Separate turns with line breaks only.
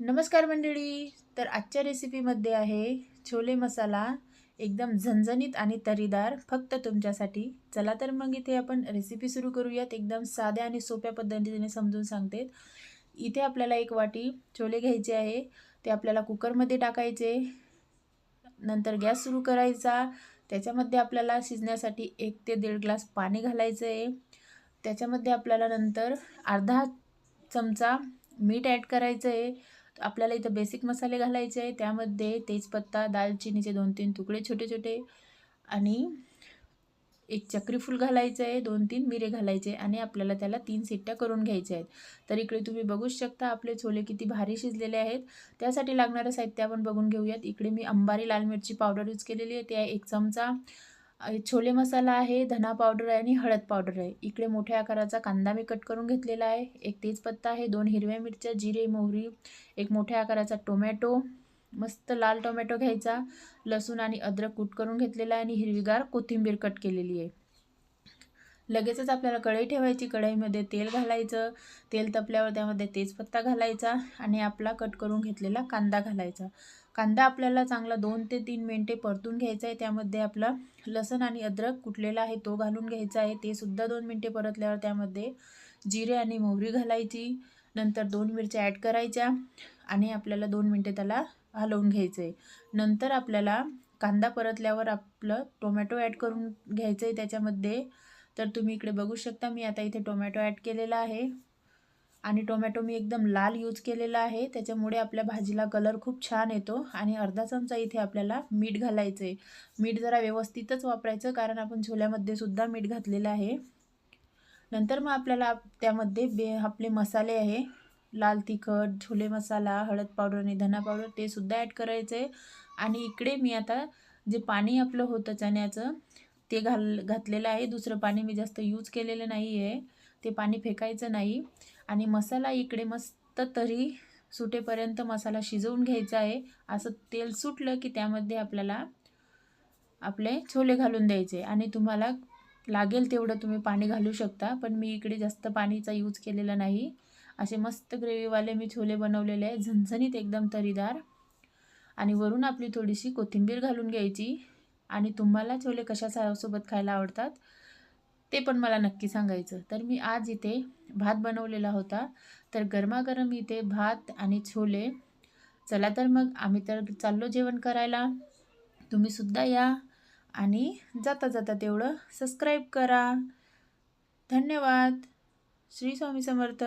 नमस्कार मंडळी. तर आजच्या रेसिपीमध्ये आहे छोले मसाला एकदम झणझणीत आणि तरीदार फक्त तुमच्यासाठी. चला तर मग इथे आपण रेसिपी सुरू करूयात. एकदम साध्या आणि सोप्या पद्धतीने समजून सांगते. इथे आपल्याला एक वाटी छोले घ्यायचे आहे. ते आपल्याला कुकरमध्ये टाकायचे. नंतर गॅस सुरू करायचा. त्याच्यामध्ये आपल्याला शिजण्यासाठी एक ते दीड ग्लास पाणी घालायचं आहे त्याच्यामध्ये आपल्याला नंतर अर्धा चमचा मीठ ॲड करायचं आहे आपल्याला इथं बेसिक मसाले घालायचे आहे. त्यामध्ये तेजपत्ता दालचिनीचे दोन तीन तुकडे छोटे छोटे आणि एक चक्रीफूल घालायचं आहे. दोन तीन मिरे घालायचे आणि आपल्याला त्याला तीन सिट्ट्या करून घ्यायच्या आहेत. तर इकडे तुम्ही बघूच शकता आपले छोले किती भारी शिजलेले आहेत. त्यासाठी लागणारं साहित्य आपण बघून घेऊयात. इकडे मी अंबारी लाल मिरची पावडर यूज केलेली आहे. ते आहे एक चमचा. छोले मसाला आहे धना पावडर आहे आणि हळद पावडर आहे. इकडे मोठ्या आकाराचा कांदा मी कट करून घेतलेला आहे. एक तेजपत्ता आहे दोन हिरव्या मिरच्या जिरे मोहरी एक मोठ्या आकाराचा टोमॅटो मस्त लाल टोमॅटो घ्यायचा. लसूण आणि अद्रक कूट करून घेतलेला आहे आणि हिरवीगार कोथिंबीर कट केलेली आहे. लगेचच आपल्याला कढई ठेवायची कढईमध्ये तेल घालायचं तेल तपल्यावर त्यामध्ये तेजपत्ता घालायचा आणि आपला कट करून घेतलेला कांदा घालायचा. कांदा आपल्याला चांगला दोन ते तीन मिनटे परतून घ्यायचा आहे. त्यामध्ये आपला लसण आणि अद्रक कुटलेला आहे तो घालून घ्यायचा आहे. ते सुद्धा दोन मिनटे परतल्यावर त्यामध्ये जिरे आणि मोहरी घालायची. नंतर दोन मिरच्या ॲड करायच्या आणि आपल्याला दोन मिनटे त्याला हलवून घ्यायचं आहे नंतर आपल्याला कांदा परतल्यावर आपलं टोमॅटो ॲड करून घ्यायचं आहे त्याच्यामध्ये तर तुम्ही इकडे बघू शकता मी आता इथे टोमॅटो ॲड केलेला आहे. आणि टोमॅटो मी एकदम लाल यूज केलेला आहे. त्याच्यामुळे आपल्या भाजीला कलर खूप छान येतो. आणि अर्धा चमचा इथे आपल्याला मीठ घालायचं आहे मीठ जरा व्यवस्थितच वापरायचं कारण आपण छोल्यामध्ये सुद्धा मीठ घातलेलं आहे. नंतर मग आपल्याला त्यामध्ये बे आपले मसाले आहे. लाल तिखट छोले मसाला हळद पावडर आणि धना पावडर ते सुद्धा ॲड करायचं आहे आणि इकडे मी आता जे पाणी आपलं होतं चण्याचं ते घाल घातलेलं आहे. दुसरं पाणी मी जास्त यूज केलेलं नाही आहे ते पाणी फेकायचं नाही. आणि मसाला इकडे मस्त तरी सुटेपर्यंत मसाला शिजवून घ्यायचा आहे. असं तेल सुटलं की त्यामध्ये आपल्याला आपले छोले घालून द्यायचे. आणि तुम्हाला लागेल तेवढं तुम्ही पाणी घालू शकता. पण मी इकडे जास्त पाणीचा यूज केलेला नाही. असे मस्त ग्रेव्हीवाले मी छोले बनवलेले आहे. झणझणीत एकदम तरीदार. आणि वरून आपली थोडीशी कोथिंबीर घालून घ्यायची. आणि तुम्हाला छोले कशा सोबत खायला आवडतात ते पण मला नक्की सांगायचं. तर मी आज इथे भात बनवलेला होता. तर गरमागरम इथे भात आणि छोले. चला तर मग आम्ही तर चाललो जेवण करायला. तुम्हीसुद्धा या आणि जाता जाता तेवढं सबस्क्राईब करा. धन्यवाद. श्री स्वामी समर्थ.